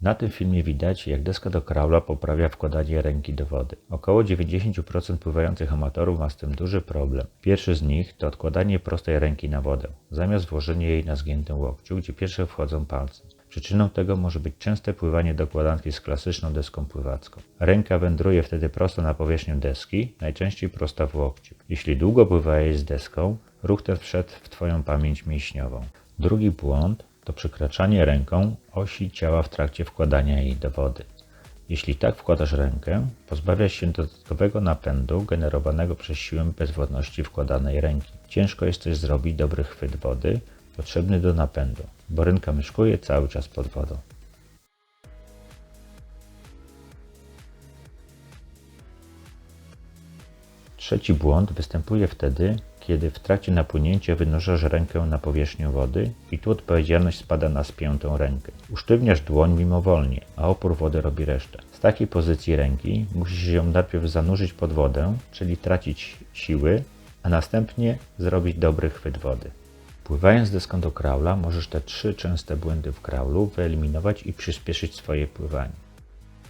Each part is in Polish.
Na tym filmie widać, jak deska do kraula poprawia wkładanie ręki do wody. Około 90% pływających amatorów ma z tym duży problem. Pierwszy z nich to odkładanie prostej ręki na wodę, zamiast włożenia jej na zgiętym łokciu, gdzie pierwsze wchodzą palce. Przyczyną tego może być częste pływanie do układanki z klasyczną deską pływacką. Ręka wędruje wtedy prosto na powierzchnię deski, najczęściej prosta w łokciu. Jeśli długo pływałeś z deską, ruch ten wszedł w Twoją pamięć mięśniową. Drugi błąd to przekraczanie ręką osi ciała w trakcie wkładania jej do wody. Jeśli tak wkładasz rękę, pozbawiasz się dodatkowego napędu generowanego przez siłę bezwładności wkładanej ręki. Ciężko jest też zrobić dobry chwyt wody potrzebny do napędu, bo ręka myszkuje cały czas pod wodą. Trzeci błąd występuje wtedy, kiedy w trakcie napłynięcia wynurzasz rękę na powierzchnię wody i tu odpowiedzialność spada na spiętą rękę. Usztywniasz dłoń mimowolnie, a opór wody robi resztę. Z takiej pozycji ręki musisz ją najpierw zanurzyć pod wodę, czyli tracić siły, a następnie zrobić dobry chwyt wody. Pływając deską do kraula, możesz te trzy częste błędy w kraulu wyeliminować i przyspieszyć swoje pływanie.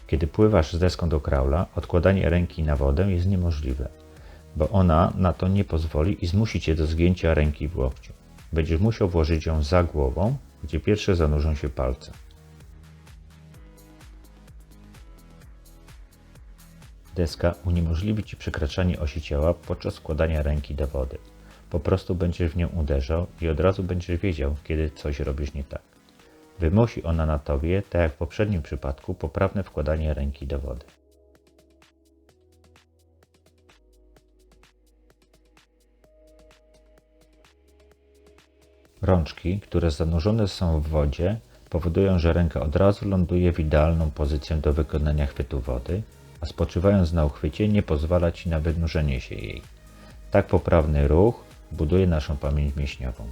Kiedy pływasz z deską do kraula, odkładanie ręki na wodę jest niemożliwe, bo ona na to nie pozwoli i zmusi cię do zgięcia ręki w łokciu. Będziesz musiał włożyć ją za głową, gdzie pierwsze zanurzą się palce. Deska uniemożliwi ci przekraczanie osi ciała podczas składania ręki do wody. Po prostu będziesz w nią uderzał i od razu będziesz wiedział, kiedy coś robisz nie tak. Wymusi ona na tobie, tak jak w poprzednim przypadku, poprawne wkładanie ręki do wody. Rączki, które zanurzone są w wodzie, powodują, że ręka od razu ląduje w idealną pozycję do wykonania chwytu wody, a spoczywając na uchwycie nie pozwala ci na wynurzenie się jej. Tak poprawny ruch buduje naszą pamięć mięśniową.